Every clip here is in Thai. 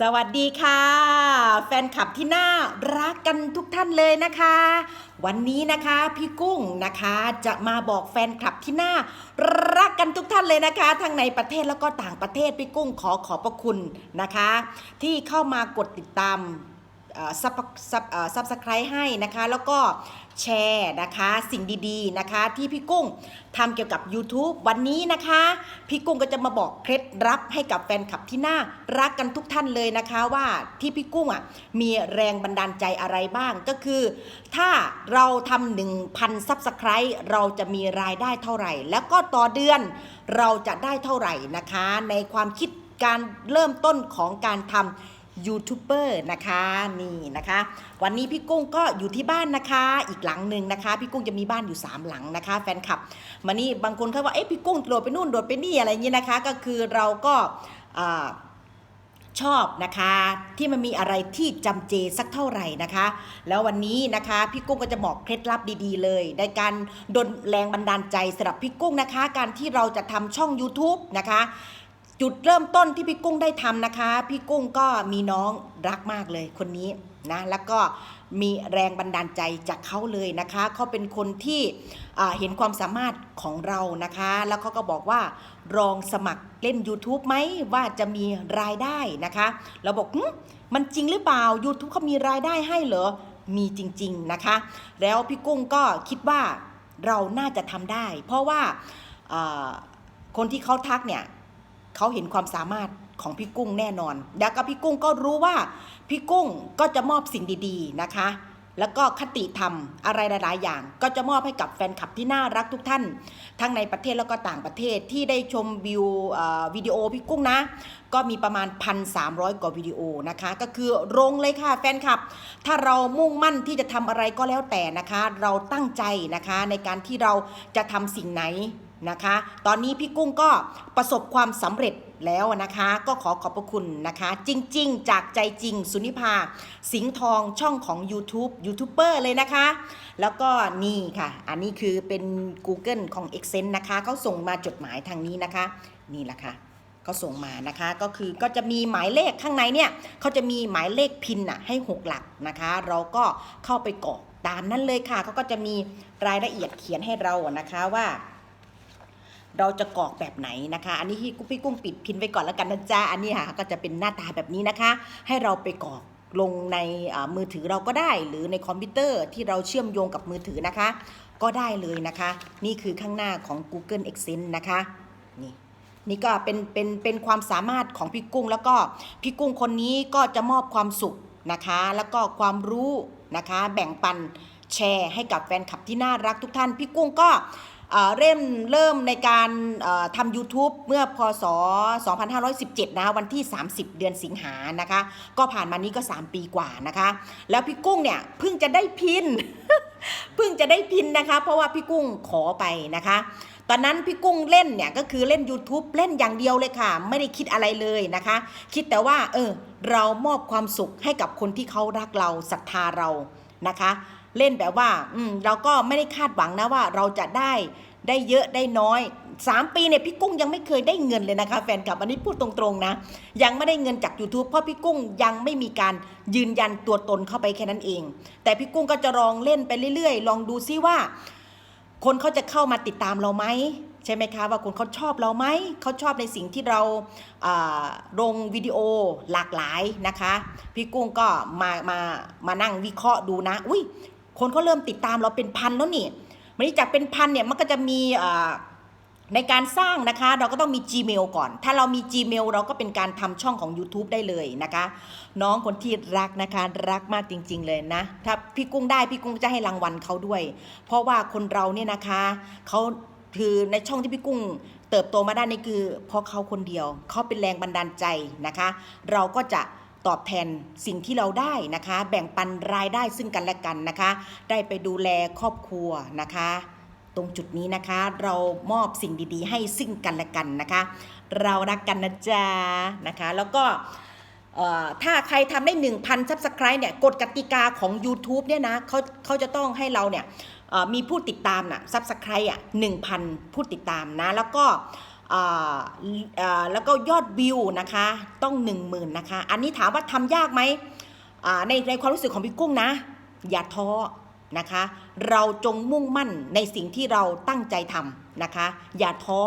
สวัสดีค่ะ แฟนคลับที่น่ารักกันทุกท่านเลยนะคะ วันนี้นะคะพี่กุ้งนะคะจะมาบอกแฟนคลับที่น่ารักกันทุกท่านเลยนะคะ ทั้งในประเทศแล้วก็ต่างประเทศพี่กุ้งขอขอบพระคุณนะคะ ที่เข้ามากดติดตาม ซับซับซับสไครต์ให้นะคะ แล้วก็แชร์นะคะสิ่งดีๆนะคะ ที่พี่กุ้งทำเกี่ยวกับ YouTube วันนี้นะคะ พี่กุ้งก็จะมาบอกเคล็ดลับให้กับแฟนคลับที่น่ารักกันทุกท่านเลยนะคะว่าที่พี่กุ้งอะมีแรงบันดาลใจอะไรบ้างก็คือ ถ้าเราทำหนึ่งพันซับสไครต์เราจะมีรายได้เท่าไหร่ แล้วก็ต่อเดือนเราจะได้เท่าไหร่นะคะ ในความคิดการเริ่มต้นของการทำ ยูทูบเบอร์นะคะนี่นะคะ วันนี้พี่กุ้งก็อยู่ที่บ้านนะคะ อีกหลังหนึ่งนะคะ พี่กุ้งจะมีบ้านอยู่ 3 หลังนะคะ แฟนคลับมานี่บางคนเขาว่าเอ๊ะพี่กุ้งโดดไปนู่นโดดไปนี่อะไรอย่างนี้นะคะ ก็คือเราก็ชอบนะคะที่มันมีอะไรที่จำเจสักเท่าไหร่นะคะ แล้ววันนี้นะคะพี่กุ้งก็จะบอกเคล็ดลับดีๆ เลยในการดลแรงบันดาลใจสำหรับพี่กุ้งนะคะ การที่เราจะทำช่อง YouTube นะคะ จุดเริ่มต้นที่พี่กุ้งได้ทำนะคะ พี่กุ้งก็มีน้องรักมากเลยคนนี้นะแล้วก็มีแรงบันดาลใจจากเขาเลยนะคะเขาเป็นคนที่เห็นความสามารถของเรานะคะ แล้วเขาก็บอกว่าลองสมัครเล่น YouTube ไหมว่าจะมีรายได้นะคะเราบอกมันจริงหรือเปล่า YouTube เขามีรายได้ให้เหรอมีจริง ๆนะคะ แล้วพี่กุ้งก็คิดว่าเราน่าจะทำได้ เพราะว่าคนที่เขาทักเนี่ย เขาเห็นความสามารถของพี่กุ้งแน่นอน แล้วก็พี่กุ้งก็รู้ว่าพี่กุ้งก็จะมอบสิ่งดีๆนะคะ แล้วก็คติธรรมอะไรหลายๆอย่าง ก็จะมอบให้กับแฟนคลับที่น่ารักทุกท่าน ทั้งในประเทศแล้วก็ต่างประเทศที่ได้ชมวิววิดีโอพี่กุ้งนะ ก็มีประมาณ 1,300 กว่าวิดีโอนะคะ ก็คือลงเลยค่ะแฟนคลับ ถ้าเรามุ่งมั่นที่จะทำอะไรก็แล้วแต่นะคะ เราตั้งใจนะคะในการที่เราจะทำสิ่งไหน นะคะ ตอนนี้พี่กุ้งก็ประสบความสำเร็จแล้วนะคะ ก็ขอขอบพระคุณนะคะ จริง ๆ จากใจจริง สุนิภาสิงห์ทองช่องของ YouTube ยูทูบเบอร์เลยนะคะ แล้วก็นี่ค่ะ อันนี้คือเป็น Google ของ e x c e n นะคะเขาส่งมาจดหมายทางนี้นะคะ นี่แหละค่ะเขาส่งมานะคะก็คือก็จะมีหมายเลขข้างในเนี่ยเขาจะมีหมายเลขพินอะให้ 6 หลักนะคะ เราก็เข้าไปกรอกตามนั้นเลยค่ะเขาก็จะมีรายละเอียดเขียนให้เรานะคะว่า เราจะกรอกแบบไหนนะคะ อันนี้ที่พี่กุ้งปิดพินไว้ก่อนแล้วกันนะจ๊ะอันนี้ค่ะก็จะเป็นหน้าตาแบบนี้นะคะ ให้เราไปกรอกลงในมือถือเราก็ได้ หรือในคอมพิวเตอร์ที่เราเชื่อมโยงกับมือถือนะคะ ก็ได้เลยนะคะ นี่คือข้างหน้าของ Google Exchange นะคะนี่นี่ก็เป็นเป็นเป็นความสามารถของพี่กุ้ง แล้วก็พี่กุ้งคนนี้ก็จะมอบความสุขนะคะ แล้วก็ความรู้นะคะ แบ่งปันแชร์ให้กับแฟนคลับที่น่ารักทุกท่าน พี่กุ้งก็ เริ่มเริ่มในการทำ YouTube เมื่อพศ 2517นะวันที่ 30 เดือนสิงหานะคะ ก็ผ่านมานี้ก็ 3 ปีกว่านะคะ แล้วพี่กุ้งเนี่ยเพิ่งจะได้พินเพิ่งจะได้พินนะคะ เพราะว่าพี่กุ้งขอไปนะคะ ตอนนั้นพี่กุ้งเล่นเนี่ยก็คือเล่น YouTube เล่นอย่างเดียวเลยค่ะ ไม่ได้คิดอะไรเลยนะคะ คิดแต่ว่า เออ เรามอบความสุขให้กับคนที่เขารักเราศรัทธาเรานะคะ เล่นแบบว่าอืมเราก็ไม่ได้คาดหวังนะว่าเราจะได้ได้เยอะได้น้อยสามปีเนี่ยพี่กุ้งยังไม่เคยได้เงินเลยนะคะ แฟนคลับอันนี้พูดตรงๆนะ ยังไม่ได้เงินจาก YouTube เพราะพี่กุ้งยังไม่มีการยืนยันตัวตนเข้าไปแค่นั้นเอง แต่พี่กุ้งก็จะลองเล่นไปเรื่อยๆ ลองดูซิว่า คนเขาจะเข้ามาติดตามเราไหมใช่ไหมคะว่าคนเขาชอบเราไหมเขาชอบในสิ่งที่เราลงวิดีโอหลากหลายนะคะ พี่กุ้งก็มามามานั่งวิเคราะห์ดูนะ อุ้ย คนเขาเริ่มติดตามเราเป็นพันแล้วนี่มันนี้จากเป็นพันเนี่ยมันก็จะมีในการสร้างนะคะ เราก็ต้องมี Gmail ก่อน ถ้าเรามี Gmail เราก็เป็นการทำช่องของ YouTube ได้เลยนะคะ น้องคนที่รักนะคะ รักมากจริง ๆ เลยนะ ถ้าพี่กุ้งได้พี่กุ้งจะให้รางวัลเขาด้วย เพราะว่าคนเราเนี่ยนะคะเขาคือในช่องที่พี่กุ้งเติบโตมาได้นี่คือเพราะเขาคนเดียวเขาเป็นแรงบันดาลใจนะคะ เราก็จะ ตอบแทนสิ่งที่เราได้นะคะ แบ่งปันรายได้ซึ่งกันและกันนะคะ ได้ไปดูแลครอบครัวนะคะ ตรงจุดนี้นะคะ เรามอบสิ่งดีๆ ให้ซึ่งกันและกันนะคะ เรารักกันนะจ๊ะนะคะ แล้วก็ถ้าใครทำได้ 1,000 subscribe เนี่ยกฎกติกาของ YouTube เนี่ยนะเขาเขาจะต้องให้เราเนี่ยมีผู้ติดตามนะ subscribe อะ1,000 ผู้ติดตามนะ แล้วก็ แล้วก็ยอดวิวนะคะต้อง 1 0,000นะคะ อันนี้ถามว่าทำยากไหมในในความรู้สึกของพี่กุ้งนะ อย่าท้อนะคะ เราจงมุ่งมั่นในสิ่งที่เราตั้งใจทำนะคะ อย่าท้อ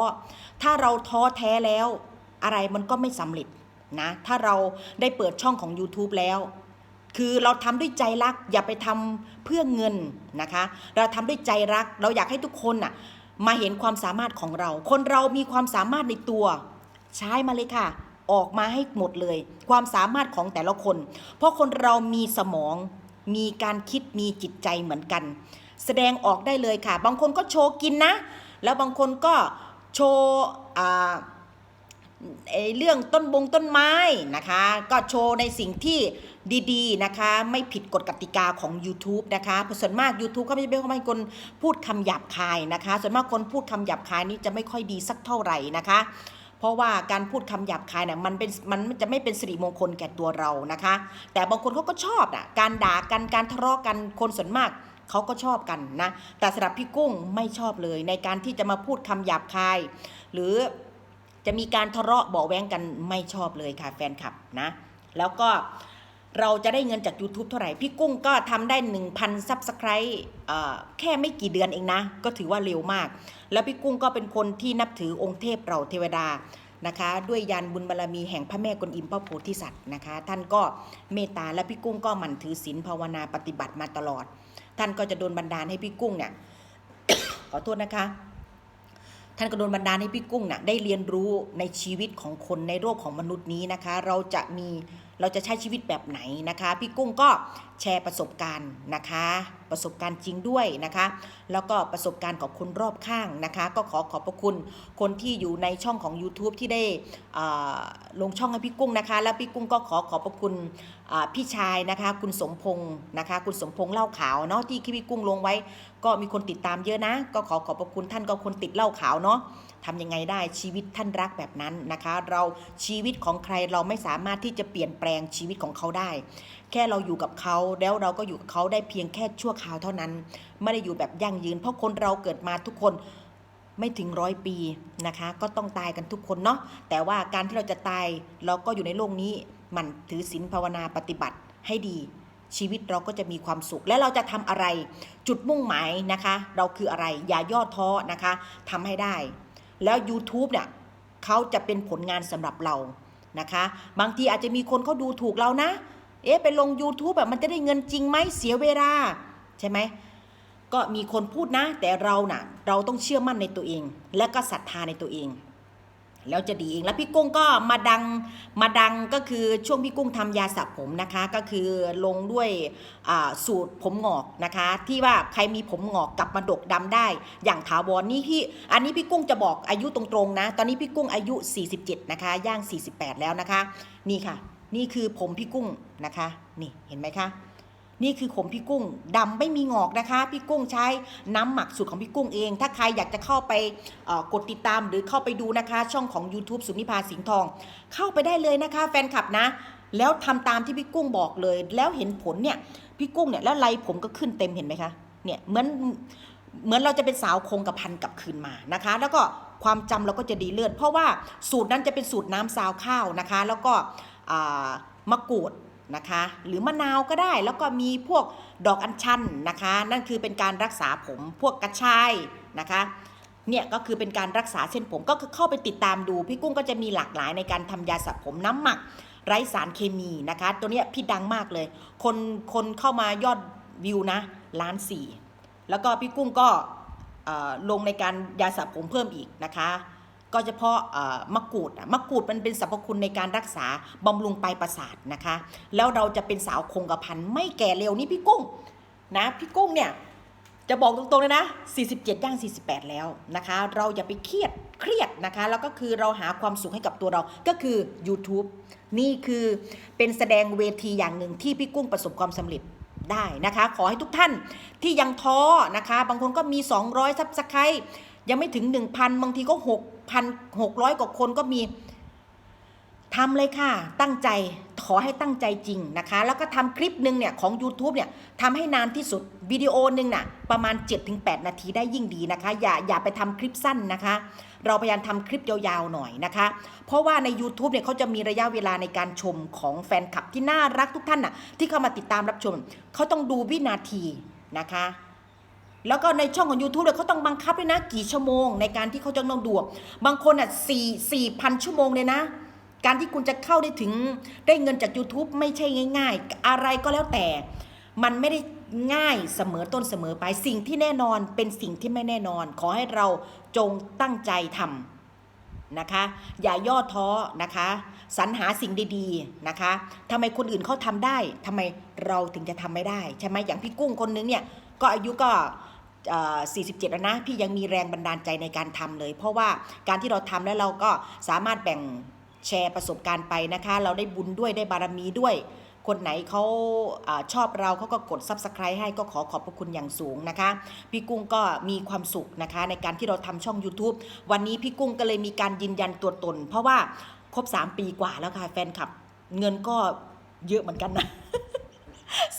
ถ้าเราท้อแท้แล้วอะไรมันก็ไม่สำเร็จนะถ้าเราได้เปิดช่องของ YouTube แล้ว คือเราทำด้วยใจรัก อย่าไปทำเพื่อเงินนะคะ เราทำด้วยใจรัก เราอยากให้ทุกคนน่ะ มาเห็นความสามารถของเรา คนเรามีความสามารถในตัว ใช้มาเลยค่ะ ออกมาให้หมดเลย ความสามารถของแต่ละคน เพราะคนเรามีสมอง มีการคิดมีจิตใจเหมือนกัน แสดงออกได้เลยค่ะ บางคนก็โชว์กินนะ แล้วบางคนก็โชว์อ่า เรื่องต้นบงต้นไม้นะคะ ก็โชว์ในสิ่งที่ดีๆนะคะ ไม่ผิดกฎกติกาของ YouTube นะคะส่วนมาก YouTube เขาไม่ได้เป็นคนพูดคำหยาบคายนะคะ ส่วนมากคนพูดคำหยาบคายนี้จะไม่ค่อยดีสักเท่าไหร่นะคะเพราะว่าการพูดคำหยาบคายเนี่ยมันเป็นมันจะไม่เป็นสิริมงคลแก่ตัวเรานะคะ แต่บางคนเขาก็ชอบอะการด่ากันการทะเลาะกันคนส่วนมากเขาก็ชอบกันนะแต่สำหรับพี่กุ้งไม่ชอบเลยในการที่จะมาพูดคำหยาบคาย หรือ จะมีการทะเลาะเบาแว้งกันไม่ชอบเลยค่ะแฟนคลับนะ แล้วก็เราจะได้เงินจาก YouTube เท่าไหร่ พี่กุ้งก็ทำได้ 1,000ซับสไครต์แค่ไม่กี่เดือนเองนะ ก็ถือว่าเร็วมาก แล้วพี่กุ้งก็เป็นคนที่นับถือองค์เทพเราเทวดานะคะ ด้วยยานบุญบารมีแห่งพระแม่กวนอิมพระโพธิสัตว์นะคะ ท่านก็เมตตาและพี่กุ้งก็หมั่นถือศีลภาวนาปฏิบัติมาตลอด ท่านก็จะโดนบันดาลให้พี่กุ้งเนี่ยขอโทษนะคะ ท่านก็โดนบันดาลให้พี่กุ้งน่ะได้เรียนรู้ในชีวิตของคนในโลกของมนุษย์นี้นะคะ เราจะมี เราจะใช้ชีวิตแบบไหนนะคะ พี่กุ้งก็แชร์ประสบการณ์นะคะ ประสบการณ์จริงด้วยนะคะ แล้วก็ประสบการณ์ของคนรอบข้างนะคะ ก็ขอขอบพระคุณคนที่อยู่ในช่องของ YouTube ที่ได้ลงช่องให้พี่กุ้งนะคะ แล้วพี่กุ้งก็ขอขอบพระคุณพี่ชายนะคะ คุณสมพงศ์นะคะ คุณสมพงษ์เล่าขาวเนาะที่พี่กุ้งลงไว้ ก็มีคนติดตามเยอะนะ ก็ขอขอบพระคุณท่านก็คนติดเล้าขาวเนาะ ทำยังไงได้ชีวิตท่านรักแบบนั้นนะคะ เราชีวิตของใครเราไม่สามารถที่จะเปลี่ยนแปลงชีวิตของเขาได้ แค่เราอยู่กับเขาแล้วเราก็อยู่กับเขาได้เพียงแค่ชั่วคราวเท่านั้น ไม่ได้อยู่แบบยั่งยืน เพราะคนเราเกิดมาทุกคนไม่ถึงร้อยปีนะคะ ก็ต้องตายกันทุกคนเนาะแต่ว่าการที่เราจะตายเราก็อยู่ในโลกนี้มันถือศีลภาวนาปฏิบัติให้ดีชีวิตเราก็จะมีความสุขและเราจะทำอะไร จุดมุ่งหมายนะคะ เราคืออะไรอย่าย่อท้อนะคะทำให้ได้ แล้ว YouTube เนี่ยเขาจะเป็นผลงานสำหรับเรานะคะ บางทีอาจจะมีคนเขาดูถูกเรานะ เอ๊ะไปลง YouTube แบบมันจะได้เงินจริงไหมเสียเวลาใช่ไหมก็มีคนพูดนะ แต่เราน่ะเราต้องเชื่อมั่นในตัวเอง และก็ศรัทธาในตัวเอง แล้วจะดีเองแล้วพี่กุ้งก็มาดังมาดังก็คือช่วงพี่กุ้งทำยาสระผมนะคะ ก็คือลงด้วยสูตรผมงอกนะคะ ที่ว่าใครมีผมงอกกลับมาดกดำได้ อย่างถาวรนี่พี่อันนี้พี่กุ้งจะบอกอายุตรงๆนะ ตอนนี้พี่กุ้งอายุ 47 นะคะ ย่าง 48 แล้วนะคะ นี่ค่ะ นี่คือผมพี่กุ้งนะคะ นี่เห็นไหมคะ นี่คือผมพี่กุ้งดำไม่มีงอกนะคะ พี่กุ้งใช้น้ำหมักสูตรของพี่กุ้งเอง ถ้าใครอยากจะเข้าไปกดติดตามหรือเข้าไปดูนะคะ ช่องของ YouTube สุนิพาสิงห์ทอง เข้าไปได้เลยนะคะ แฟนคลับนะ แล้วทำตามที่พี่กุ้งบอกเลย แล้วเห็นผลเนี่ยพี่กุ้งเนี่ยแล้วไรผมก็ขึ้นเต็มเห็นไหมคะเนี่ยเหมือนเหมือนเราจะเป็นสาวคงกระพันกับคืนมานะคะ แล้วก็ความจำเราก็จะดีเลื่อนเพราะว่าสูตรนั้นจะเป็นสูตรน้ำซาวข้าวนะคะ แล้วก็มะกรูด นะคะ หรือมะนาวก็ได้แล้วก็มีพวกดอกอัญชันนะคะ นั่นคือเป็นการรักษาผมพวกกระชายนะคะเนี่ยก็คือเป็นการรักษาเส้นผมก็คือเข้าไปติดตามดู พี่กุ้งก็จะมีหลากหลายในการทำยาสระผมน้ำหมัก ไร้สารเคมีนะคะ ตัวเนี้ยพี่ดังมากเลย คนคนเข้ามายอดวิวนะล้านสี่แล้วก็พี่กุ้งก็ลงในการยาสระผมเพิ่มอีกนะคะ ก็เฉพาะมะกรูดอะมะกรูดมันเป็นสรรพคุณในการรักษาบำรุงปลายประสาทนะคะ แล้วเราจะเป็นสาวคงกระพันไม่แก่เร็วนี่พี่กุ้งนะพี่กุ้งเนี่ยจะบอกตรงๆเลยนะ 47 ย่าง 48 แล้วนะคะ เราอย่าไปเครียด เครียดนะคะ แล้วก็คือเราหาความสุขให้กับตัวเรา ก็คือ YouTube นี่คือเป็นแสดงเวทีอย่างหนึ่งที่พี่กุ้งประสบความสำเร็จได้นะคะ ขอให้ทุกท่านที่ยังท้อนะคะ บางคนก็มี 200ซับสไครต์ยังไม่ถึง 1,000 บางทีก็ 6,000 600กว่าคนก็มีทำเลยค่ะ ตั้งใจขอให้ตั้งใจจริงนะคะ แล้วก็ทำคลิปหนึ่งเนี่ยของ YouTube เนี่ยทำให้นานที่สุดวิดีโอหนึ่งน่ะประมาณ 7-8 นาทีได้ยิ่งดีนะคะ อย่าอย่าไปทำคลิปสั้นนะคะ เราพยายามทำคลิปยาวๆหน่อยนะคะ เพราะว่าใน YouTube เนี่ยเขาจะมีระยะเวลาในการชมของแฟนคลับที่น่ารักทุกท่านน่ะที่เข้ามาติดตามรับชม เขาต้องดูวินาทีนะคะ แล้วก็ในช่องของ YouTube เนี่ยเขาต้องบังคับด้วยนะ กี่ชั่วโมงในการที่เขาจะต้องดู บางคนอะสี่สี่พันชั่วโมงเลยนะ การที่คุณจะเข้าได้ถึงได้เงินจาก YouTube ไม่ใช่ง่าย ๆ อะไรก็แล้วแต่ มันไม่ได้ง่ายเสมอต้นเสมอไปสิ่งที่แน่นอนเป็นสิ่งที่ไม่แน่นอน ขอให้เราจงตั้งใจทำนะคะ อย่าย่อท้อนะคะ สรรหาสิ่งดีๆนะคะทำไมคนอื่นเขาทำได้ทำไมเราถึงจะทำไม่ได้ ใช่ไหมอย่างพี่กุ้งคนนึงเนี่ยก็อายุก็ 47 แล้วนะ พี่ยังมีแรงบันดาลใจในการทำเลย เพราะว่าการที่เราทำแล้วเราก็สามารถแบ่งแชร์ประสบการณ์ไปนะคะ เราได้บุญด้วยได้บารมีด้วย คนไหนเขาอาชอบเราเขาก็กด Subscribe ให้ก็ขอขอบพระคุณอย่างสูงนะคะ พี่กุ้งก็มีความสุขนะคะ ในการที่เราทำช่อง YouTube วันนี้พี่กุ้งก็เลยมีการยืนยันตัวตน เพราะว่าครบ 3 ปีกว่าแล้วค่ะแฟนคลับ เงินก็เยอะเหมือนกันนะ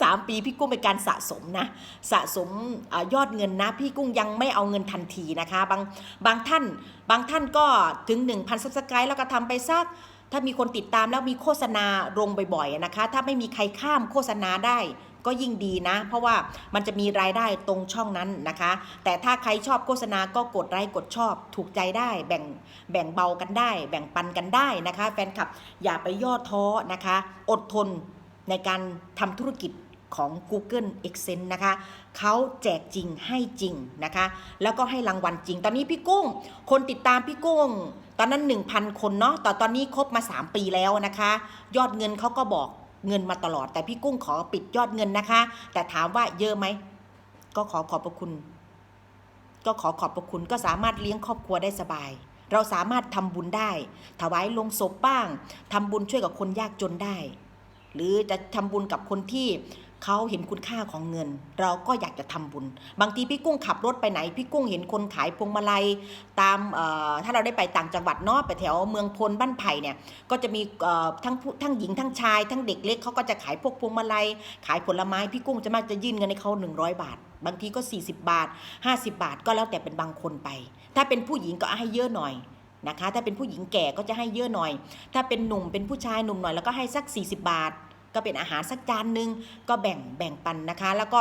สามปีพี่กุ้งเป็นการสะสมนะสะสมอยอดเงินนะ พี่กุ้งยังไม่เอาเงินทันทีนะคะ บางบางท่านบางท่านก็ถึง 1,000ซับสไครต์แล้วก็ทำไปสักถ้ามีคนติดตามแล้วมีโฆษณาลงบ่อยๆนะคะ ถ้าไม่มีใครข้ามโฆษณาได้ก็ยิ่งดีนะ เพราะว่ามันจะมีรายได้ตรงช่องนั้นนะคะ แต่ถ้าใครชอบโฆษณาก็กดไลค์กดชอบ ถูกใจได้แบ่งแบ่งเบากันได้ แบ่งปันกันได้นะคะ แฟนคลับอย่าไปย่อท้อนะคะ อดทน ในการทำธุรกิจของ Google e x c e n นะคะ เขาแจกจริงให้จริงนะคะ แล้วก็ให้รางวัลจริง ตอนนี้พี่กุ้ง คนติดตามพี่กุ้ง ตอนนั้น 1,000 คนเนาะแต่ตอนนี้ครบมา 3 ปีแล้วนะคะ ยอดเงินเขาก็บอกเงินมาตลอด แต่พี่กุ้งขอปิดยอดเงินนะคะ แต่ถามว่าเยอะไหม ก็ขอขอบพระคุณ ก็ขอขอบพระคุณก็สามารถเลี้ยงครอบครัวได้สบาย เราสามารถทำบุญได้ ถวายลงศพบ้างทำบุญช่วยกับคนยากจนได้ หรือจะทำบุญกับคนที่เขาเห็นคุณค่าของเงิน เราก็อยากจะทำบุญ บางทีพี่กุ้งขับรถไปไหน พี่กุ้งเห็นคนขายพวงมาลัยตามถ้าเราได้ไปต่างจังหวัดเนาะไปแถวเมืองพลบ้านไผ่เนี่ยก็จะมีทั้งผู้ทั้งหญิงทั้งชาย ทั้งเด็กเล็กเขาก็จะขายพวกพวงมาลัย ขายผลไม้พี่กุ้งจะมากจะยื่นเงินให้เขา100 บาท บางทีก็ 40 บาท 50 บาท ก็แล้วแต่เป็นบางคนไป ถ้าเป็นผู้หญิงก็ให้เยอะหน่อยนะคะถ้าเป็นผู้หญิงแก่ก็จะให้เยอะหน่อย ถ้าเป็นหนุ่มเป็นผู้ชายหนุ่มหน่อยแล้วก็ให้สัก 40 บาท ก็เป็นอาหารสักจานหนึ่งก็แบ่งแบ่งปันนะคะ แล้วก็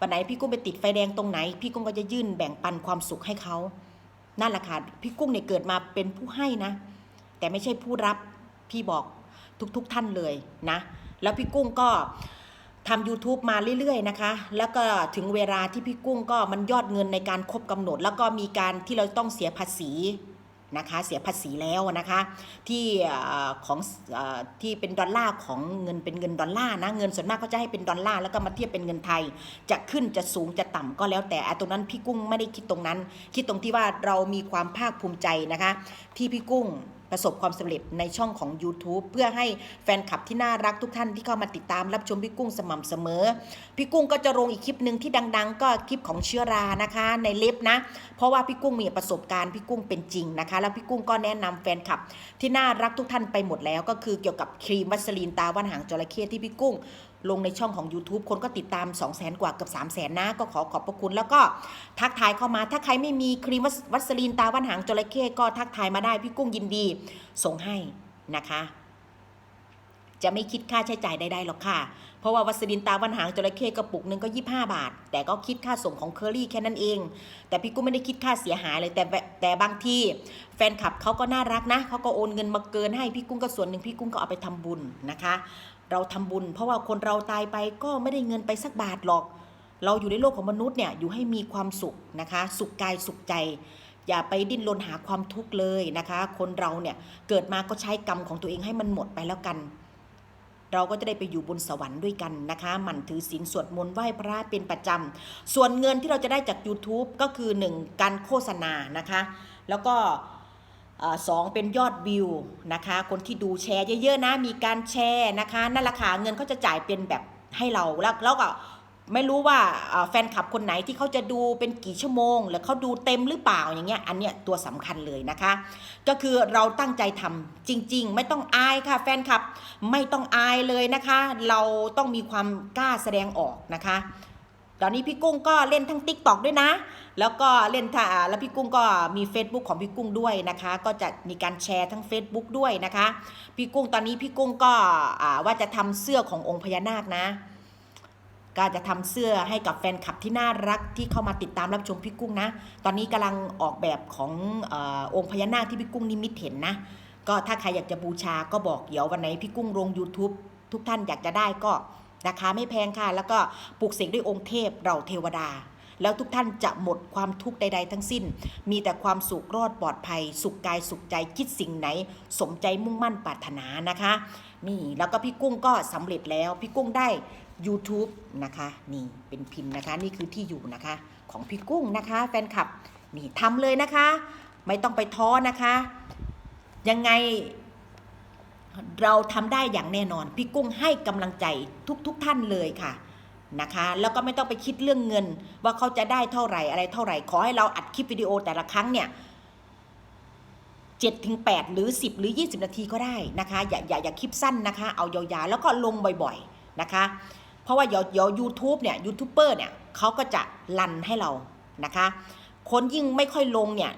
วันไหนพี่กุ้งไปติดไฟแดงตรงไหน พี่กุ้งก็จะยื่นแบ่งปันความสุขให้เขานั่นแหละค่ะพี่กุ้งเนี่ยเกิดมาเป็นผู้ให้นะ แต่ไม่ใช่ผู้รับพี่บอกทุกๆทท่านเลยนะ แล้วพี่กุ้งก็ทำ YouTube มาเรื่อยๆนะคะ แล้วก็ถึงเวลาที่พี่กุ้งก็มันยอดเงินในการครบกำหนด แล้วก็มีการที่เราต้องเสียภาษี นะคะเสียภาษีแล้วนะคะที่ของอที่เป็นดอลลาร์ของเงินเป็นเงินดอลลาร์นะเงินส่วนมากเขาจะให้เป็นดอลลาร์แล้วก็มาเทียบเป็นเงินไทย จะขึ้นจะสูงจะต่ำก็แล้วแต่ตรงนั้นพี่กุ้งไม่ได้คิดตรงนั้น คิดตรงที่ว่าเรามีความภาคภูมิใจนะคะที่พี่กุ้ง ประสบความสำเร็จในช่องของ YouTube เพื่อให้แฟนคลับที่น่ารักทุกท่านที่เข้ามาติดตามรับชมพี่กุ้งสม่ำเสมอ พี่กุ้งก็จะลงอีกคลิปหนึ่งที่ดัง ๆ ก็คลิปของเชื้อรานะคะ ในเล็บนะ เพราะว่าพี่กุ้งมีประสบการณ์พี่กุ้งเป็นจริงนะคะ แล้วพี่กุ้งก็แนะนำแฟนคลับที่น่ารักทุกท่านไปหมดแล้ว ก็คือเกี่ยวกับครีมวัสลีนตาวันหางจระเข้ที่พี่กุ้ง ลงในช่องของ YouTube คนก็ติดตาม 2 0 0 0 0 0 กว่าเกือบ 3 0 0 0 0 0 นะ ก็ขอขอบพระคุณ แล้วก็ทักทายเข้ามา ถ้าใครไม่มีครีมวัสวัสลีนตาวันหางจระเข้ก็ทักทายมาได้ พี่กุ้งยินดี ส่งให้นะคะ จะไม่คิดค่าใช้จ่ายใดๆหรอกค่ะ เพราะว่าวัสลินตาวันหางจระเข้กระปุกหนึงก็ 25 บาท แต่ก็คิดค่าส่งของเคอรี่แค่นั้นเอง แต่พี่กุ้งไม่ได้คิดค่าเสียหายเลยแต่แต่บางที่แฟนคลับเขาก็น่ารักนะเขาก็โอนเงินมาเกินให้พี่กุ้งก็ส่วนหนึ่งพี่กุ้งก็เอาไปทำบุญนะคะ เราทำบุญ เพราะว่าคนเราตายไปก็ไม่ได้เงินไปสักบาทหรอก เราอยู่ในโลกของมนุษย์เนี่ยอยู่ให้มีความสุขนะคะ สุขกายสุขใจ อย่าไปดิ้นรนหาความทุกข์เลยนะคะ คนเราเนี่ยเกิดมาก็ใช้กรรมของตัวเองให้มันหมดไปแล้วกัน เราก็จะได้ไปอยู่บนสวรรค์ด้วยกันนะคะหมั่นถือศีลสวดมนต์ไหว้พระเป็นประจำส่วนเงินที่เราจะได้จาก YouTube ก็คือ 1 การโฆษณานะคะ แล้วก็ สองเป็นยอดวิวนะคะ คนที่ดูแชร์เยอะๆนะ มีการแชร์นะคะนั่นแหละค่ะเงินเขาจะจ่ายเป็นแบบให้เราแล้วแล้วก็ไม่รู้ว่าแฟนคลับคนไหนที่เขาจะดูเป็นกี่ชั่วโมง หรือเขาดูเต็มหรือเปล่าอย่างเงี้ยอันเนี้ยตัวสำคัญเลยนะคะ ก็คือเราตั้งใจทำจริง ๆ ไม่ต้องอายค่ะแฟนคลับไม่ต้องอายเลยนะคะ เราต้องมีความกล้าแสดงออกนะคะ ตอนนี้พี่กุ้งก็เล่นทั้ง t ิ k t o k ด้วยนะ แล้วก็เล่นท่าแล้วพี่กุ้งก็มี Facebook ของพี่กุ้งด้วยนะคะ ก็จะมีการแชร์ทั้ง Facebook ด้วยนะคะ พี่กุ้งตอนนี้พี่กุ้งก็ว่าจะทำเสื้อขององค์พญานาคนะ ก็จะทำเสื้อให้กับแฟนคลับที่น่ารักที่เข้ามาติดตามรับชมพี่กุ้งนะ ตอนนี้กำลังออกแบบของออองค์พญานาคที่พี่กุ้งนิมิตเห็นนะ ก็ถ้าใครอยากจะบูชาก็บอกเดี๋ยววันไหนพี่กุ้งลง YouTube ทุกท่านอยากจะได้ก็ ราคาไม่แพงค่ะ แล้วก็ปลูกเสกด้วยองค์เทพเราเทวดา แล้วทุกท่านจะหมดความทุกข์ใด ๆ ทั้งสิ้น มีแต่ความสุขรอดปลอดภัย สุขกายสุขใจคิดสิ่งไหน สมใจมุ่งมั่นปรารถนานะคะ นี่แล้วก็พี่กุ้งก็สำเร็จแล้วพี่กุ้งได้ YouTube นะคะนี่เป็นพิมพ์นะคะนี่คือที่อยู่นะคะของพี่กุ้งนะคะแฟนคลับนี่ทำเลยนะคะ ไม่ต้องไปท้อนะคะ ยังไง เราทำได้อย่างแน่นอน พี่กุ้งให้กำลังใจทุกๆทท่านเลยค่ะนะคะ แล้วก็ไม่ต้องไปคิดเรื่องเงิน ว่าเขาจะได้เท่าไหร่อะไรเท่าไหร่ ขอให้เราอัดคลิปวิดีโอแต่ละครั้งเนี่ยเจ็ดถึงแปดหรือ 10 หรือ 20 นาทีก็ได้นะคะ อย่าอย่าอย่าคลิปสั้นนะคะ เอายาวๆแล้วก็ลงบ่อยๆนะคะ เพราะว่าเดี๋ยวเดี๋ยวยูทูบเนี่ยยูทูบเบอร์เนี่ยเขาก็จะลันให้เรานะคะ คนยิ่งไม่ค่อยลงเนี่ย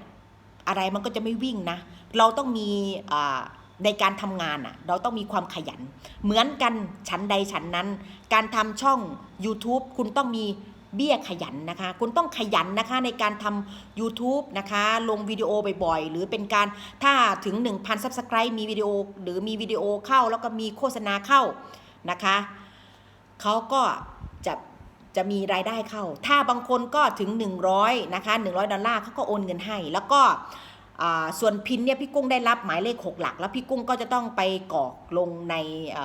อะไรมันก็จะไม่วิ่งนะ เราต้องมีอ่า ในการทำงานอะ เราต้องมีความขยัน เหมือนกันชั้นใดชั้นนั้น การทำช่อง YouTube คุณต้องมีเบี้ยขยันนะคะ คุณต้องขยันนะคะในการทำ YouTube นะคะ ลงวิดีโอบ่อยๆ หรือเป็นการถ้าถึง 1,000 Subscribe มีวิดีโอหรือมีวิดีโอเข้าแล้วก็มีโฆษณาเข้านะคะเขาก็จะจะมีรายได้เข้า ถ้าบางคนก็ถึง 100นะคะ100 ดอลลาร์เขาก็โอนเงินให้ แล้วก็ ส่วนพินเนี่ยพี่กุ้งได้รับหมายเลข 6 หลัก แล้วพี่กุ้งก็จะต้องไปกรอกลงในอ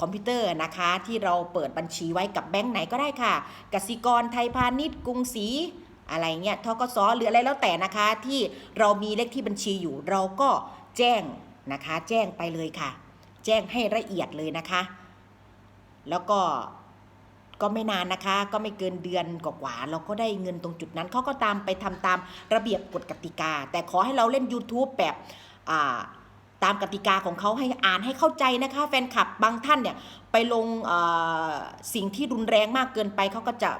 คอมพิวเตอร์นะคะที่เราเปิดบัญชีไว้กับแบงก์ไหนก็ได้ค่ะ กสิกรไทยพาณิชย์กรุงศรีอะไรเงี้ยทกสหรืออะไรแล้วแต่นะคะที่เรามีเลขที่บัญชีอยู่เราก็แจ้งนะคะ แจ้งไปเลยค่ะ แจ้งให้ละเอียดเลยนะคะ แล้วก็ ก็ไม่นานนะคะ ก็ไม่เกินเดือนกว่าๆเราก็ได้เงินตรงจุดนั้นเขาก็ตามไปทำตามระเบียบกฎกติกา แต่ขอให้เราเล่น YouTube แบบอ่าตามกติกาของเขาให้อ่านให้เข้าใจนะคะแฟนคลับบางท่านเนี่ยไปลงสิ่งที่รุนแรงมากเกินไปเขาก็จะ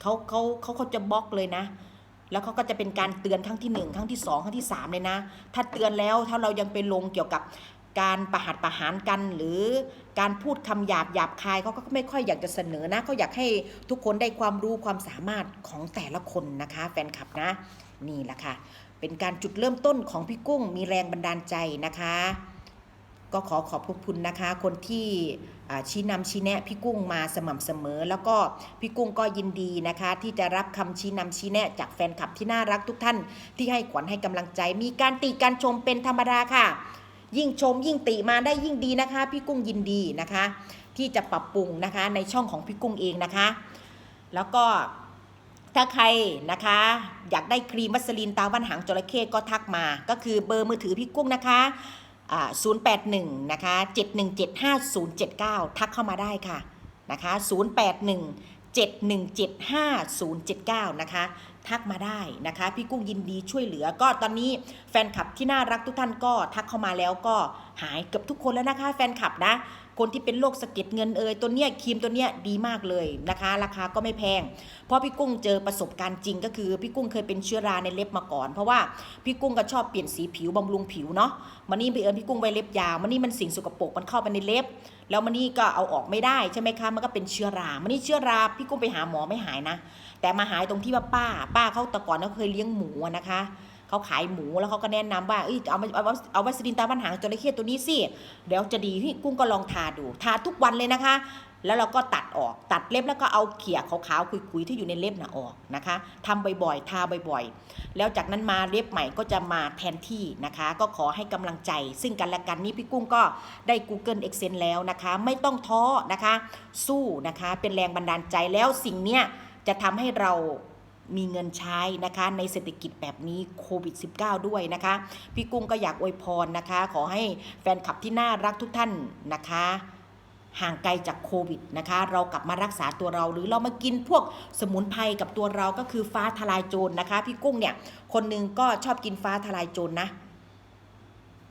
เขาเขาเขาเขาจะบล็อกเลยนะ แล้วเขาก็จะเป็นการเตือนครั้งที่หนึ่งครั้งที่สองครั้งที่สามเลยนะ ถ้าเตือนแล้วถ้าเรายังไปลงเกี่ยวกับ การประหัตประหารกันหรือการพูดคำหยาบหยาบคายเขาก็ไม่ค่อยอยากจะเสนอนะเขาอยากให้ทุกคนได้ความรู้ความสามารถของแต่ละคนนะคะแฟนคลับนะนี่แหละค่ะเป็นการจุดเริ่มต้นของพี่กุ้งมีแรงบันดาลใจนะคะ ก็ขอขอบคุณนะคะ คนที่ชี้นำชี้แนะพี่กุ้งมาสม่ำเสมอ แล้วก็พี่กุ้งก็ยินดีนะคะ ที่จะรับคำชี้นำชี้แนะจากแฟนคลับที่น่ารักทุกท่านที่ให้ขวัญให้กำลังใจ มีการติการชมเป็นธรรมดาค่ะ ยิ่งชมยิ่งติมาได้ยิ่งดีนะคะ พี่กุ้งยินดีนะคะ ที่จะปรับปรุงนะคะในช่องของพี่กุ้งเองนะคะ แล้วก็ถ้าใครนะคะ อยากได้ครีมวัสลีนตาวันหางจระเข้ก็ทักมา ก็คือเบอร์มือถือพี่กุ้งนะคะ081 นะคะ 7175079 ทักเข้ามาได้ค่ะนะคะ 081 7175079 นะคะ ทักมาได้นะคะ พี่กุ้งยินดีช่วยเหลือก็ตอนนี้แฟนคลับที่น่ารักทุกท่านก็ทักเข้ามาแล้วก็หายเกือบทุกคนแล้วนะคะ แฟนคลับนะ คนที่เป็นโรคสะเก็ดเงินเอยตัวเนี้ยครีมตัวเนี้ยดีมากเลยนะคะ ราคาก็ไม่แพง เพราะพี่กุ้งเจอประสบการณ์จริงก็คือพี่กุ้งเคยเป็นเชื้อราในเล็บมาก่อน เพราะว่าพี่กุ้งก็ชอบเปลี่ยนสีผิวบำรุงผิวเนาะมันนี่ไปเอิญพี่กุ้งไว้เล็บยาวมันนี่มันสิ่งสกปรกมันเข้าไปในเล็บ แล้วมันนี่ก็เอาออกไม่ได้ใช่ไหมคะมันก็เป็นเชื้อรามันนี่เชื้อราพี่กุ้งไปหาหมอไม่หายนะ แต่มาหายตรงที่ว่าป้า ป้าเขาแต่ก่อนเขาเคยเลี้ยงหมูนะคะเขาขายหมูแล้วเขาก็แนะนำว่าเอ้ยเอาเอาเอาวัสลินตาบันหางจระเข้ตัวนี้สิเดี๋ยวจะดีพี่กุ้งก็ลองทาดู ทาทุกวันเลยนะคะ แล้วเราก็ตัดออกตัดเล็บแล้วก็เอาเขี่ยขาวๆคุยๆที่อยู่ในเล็บน่ะออกนะคะทำบ่อยๆ ทาบ่อยๆ แล้วจากนั้นมาเล็บใหม่ก็จะมาแทนที่นะคะ ก็ขอให้กำลังใจ ซึ่งกันและกันนี่พี่กุ้งก็ได้ Google e x c e l แล้วนะคะ ไม่ต้องท้อนะคะ สู้นะคะ เป็นแรงบันดาลใจแล้วสิ่งเนี้ย จะทำให้เรามีเงินใช้นะคะในเศรษฐกิจแบบนี้โควิด -19 ด้วยนะคะ พี่กุ้งก็อยากอวยพรนะคะ ขอให้แฟนคลับที่น่ารักทุกท่านนะคะห่างไกลจากโควิดนะคะ เรากลับมารักษาตัวเราหรือเรามากินพวกสมุนไพรกับตัวเราก็คือฟ้าทลายโจรนะคะ พี่กุ้งเนี่ย คนหนึงก็ชอบกินฟ้าทลายโจรนะ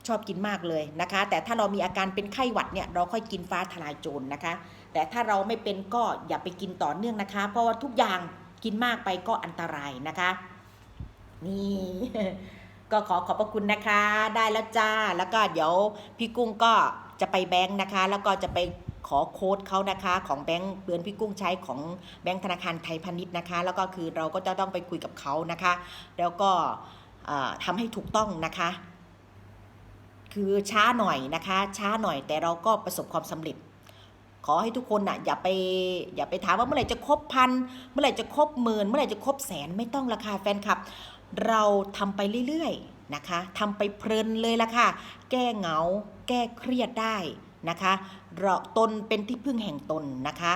ชอบกินมากเลยนะคะ แต่ถ้าเรามีอาการเป็นไข้หวัดเนี่ยเราค่อยกินฟ้าทลายโจรนะคะ แต่ถ้าเราไม่เป็นก็อย่าไปกินต่อเนื่องนะคะ เพราะว่าทุกอย่างกินมากไปก็อันตรายนะคะ นี่ก็ขอขอบพระคุณนะคะ ได้แล้วจ้า แล้วก็เดี๋ยวพี่กุ้งก็จะไปแบงค์นะคะ แล้วก็จะไปขอโค้ดเขานะคะ ของแบงค์เปือนพี่กุ้งใช้ของแบงค์ธนาคารไทยพาณิชย์นะคะ แล้วก็คือเราก็จะต้องไปคุยกับเขานะคะ แล้วก็เอ่อทำให้ถูกต้องนะคะ คือช้าหน่อยนะคะ ช้าหน่อยแต่เราก็ประสบความสำเร็จ ขอให้ทุกคนน่ะอย่าไปอย่าไปถามว่าเมื่อไหร่จะครบพันเมื่อไหร่จะครบหมื่นเมื่อไหร่จะครบแสนไม่ต้องละค่ะแฟนคลับ เราทำไปเรื่อยๆนะคะทำไปเพลินเลยละค่ะ แก้เหงา แก้เครียดได้นะคะเราตนเป็นที่พึ่งแห่งตนนะคะ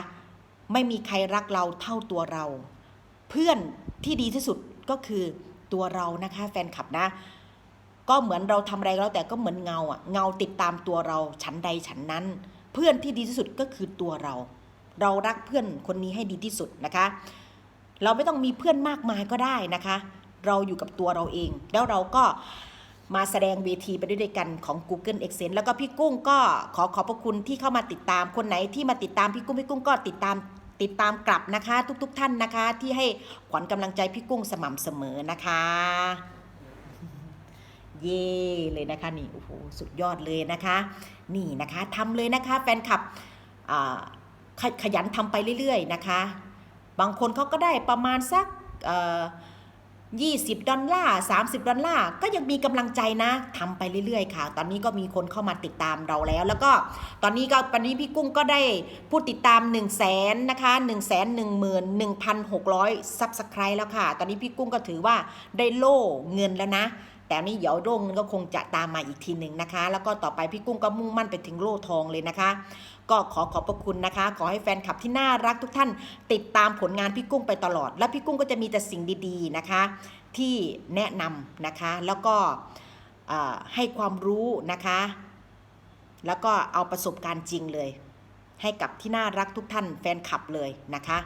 ไม่มีใครรักเราเท่าตัวเรา เพื่อนที่ดีที่สุดก็คือตัวเรานะคะแฟนคลับนะ ก็เหมือนเราทำอะไรแล้วแต่ก็เหมือนเงาอะเงาติดตามตัวเราฉันใดฉันนั้น เพื่อนที่ดีที่สุดก็คือตัวเรา เรารักเพื่อนคนนี้ให้ดีที่สุดนะคะ เราไม่ต้องมีเพื่อนมากมายก็ได้นะคะ เราอยู่กับตัวเราเอง แล้วเราก็มาแสดงเวทีไปด้วยกันของ Google e x c e n แล้วก็พี่กุ้งก็ขอขอบพระคุณที่เข้ามาติดตามคนไหนที่มาติดตามพี่กุ้งพี่กุ้งก็ติดตามติดตามกลับนะคะ ทุกๆทท่านนะคะ ที่ให้ขวัญกำลังใจพี่กุ้งสม่ำเสมอนะคะ เย่เลยนะคะนี่โอ้โหสุดยอดเลยนะคะ นี่นะคะทำเลยนะคะแฟนคลับขขยันทำไปเรื่อยๆนะคะ บางคนเขาก็ได้ประมาณสักเอ่อ20 ดอลลาร์30 ดอลลาร์ก็ยังมีกำลังใจนะทำไปเรื่อยๆ ค่ะ ตอนนี้ก็มีคนเข้ามาติดตามเราแล้ว แล้วก็ตอนนี้ก็ตอนนี้พี่กุ้งก็ได้ผู้ติดตาม 1 0 0 0 0แสนนะคะ1 1 1 1 6 0 0ซับสไครต์แล้วค่ะ ตอนนี้พี่กุ้งก็ถือว่าได้โล่เงินแล้วนะ แต่นี้เดี๋ยวโล่เงินก็คงจะตามมาอีกทีหนึ่งนะคะ แล้วก็ต่อไปพี่กุ้งก็มุ่งมั่นไปถึงโล่ทองเลยนะคะ ก็ขอขอบพระคุณนะคะ ขอให้แฟนคลับที่น่ารักทุกท่าน ติดตามผลงานพี่กุ้งไปตลอด และพี่กุ้งก็จะมีแต่สิ่งดีๆนะคะ ที่แนะนำนะคะ แล้วก็ให้ความรู้นะคะ แล้วก็เอาประสบการณ์จริงเลย ให้กับที่น่ารักทุกท่านแฟนคลับเลยนะคะ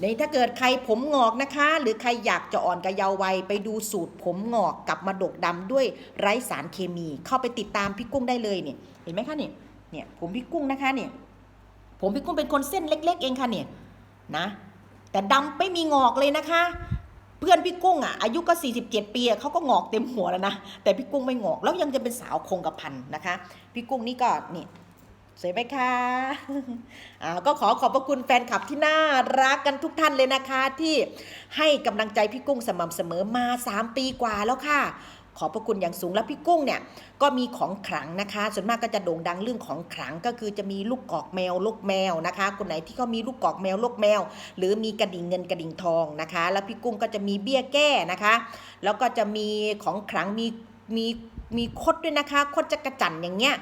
ในถ้าเกิดใครผมงอกนะคะ หรือใครอยากจะอ่อนกระเยาว์วัยไปดูสูตรผมงอกกลับมาดกดำด้วยไร้สารเคมี เข้าไปติดตามพี่กุ้งได้เลยเนี่ยเห็นไหมคะเนี่ยเนี่ยผมพี่กุ้งนะคะเนี่ยผมพี่กุ้งเป็นคนเส้นเล็ก ๆ เองค่ะเนี่ยนะแต่ดำไม่มีงอกเลยนะคะ เพื่อนพี่กุ้งอะอายุก็ 47 ปีเขาก็งอกเต็มหัวแล้วนะแต่พี่กุ้งไม่งอกแล้วยังจะเป็นสาวคงกระพันนะคะ พี่กุ้งนี่ก็นี่ สวยไหมคะอ่าก็ขอขอบพระคุณแฟนคลับที่น่ารักกันทุกท่านเลยนะคะ ที่ให้กำลังใจพี่กุ้งสม่ำเสมอมา 3 ปีกว่าแล้วค่ะ ขอบพระคุณอย่างสูงแล้วพี่กุ้งเนี่ยก็มีของขลังนะคะ ส่วนมากก็จะโด่งดังเรื่องของขลังก็คือจะมีลูกกอกแมวลูกแมวนะคะ คนไหนที่เขามีลูกกอกแมวลูกแมว หรือมีกระดิ่งเงินกระดิ่งทองนะคะ แล้วพี่กุ้งก็จะมีเบี้ยแก้นะคะ แล้วก็จะมีของขลังมีมีมีคดด้วยนะคะ คดจักระจันอย่างเงี้ย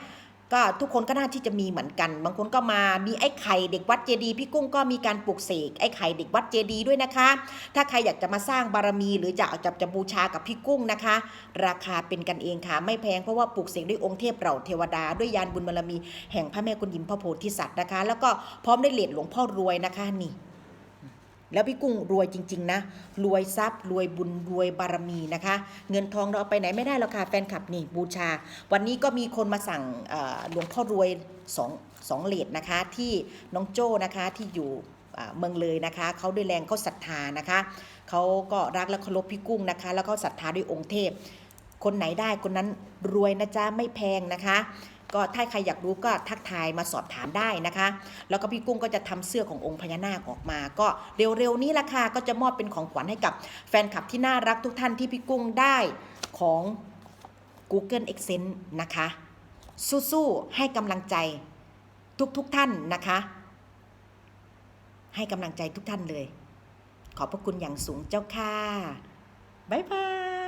ก็ทุกคนก็น่าที่จะมีเหมือนกัน บางคนก็มามีไอ้ไข่เด็กวัดเจดีย์พี่กุ้งก็มีการปลูกเสกไอ้ไข่เด็กวัดเจดีย์ด้วยนะคะ ถ้าใครอยากจะมาสร้างบารมี หรือจะเอาจะจะบูชากับพี่กุ้งนะคะ ราคาเป็นกันเองค่ะ ไม่แพงเพราะว่าปลูกเสกด้วยองค์เทพเราเทวดาด้วยยานบุญบารมี แห่งพระแม่กุณยิมพระโพธิสัตว์นะคะ แล้วก็พร้อมได้เหรียญหลวงพ่อรวยนะคะนี่ แล้วพี่กุ้งรวยจริง ๆ นะ รวยทรัพย์ รวยบุญรวยบารมีนะคะ เงินทองเราเอาไปไหนไม่ได้หรอกค่ะแฟนคลับนี่บูชา วันนี้ก็มีคนมาสั่งหลวงพ่อรวยสองสองเหรียญนะคะที่น้องโจ้นะคะที่อยู่เมืองเลยนะคะเขาด้วยแรงเขาศรัทธานะคะเขาก็รักและเคารพพี่กุ้งนะคะ แล้วก็ศรัทธาด้วยองค์เทพ คนไหนได้คนนั้นรวยนะจ๊ะไม่แพงนะคะ ก็ถ้าใครอยากรู้ก็ทักทายมาสอบถามได้นะคะ แล้วก็พี่กุ้งก็จะทำเสื้อขององค์พญานาคออกมา ก็เร็วๆนี้ละค่ะก็จะมอบเป็นของขวัญให้กับแฟนคลับที่น่ารักทุกท่านที่พี่กุ้งได้ของ Google e x c e n นะคะ สู้ๆให้กำลังใจทุกๆท่านนะคะ ให้กำลังใจทุกท่านเลย ขอบพระคุณอย่างสูงเจ้าค่ะ บ๊ายบาย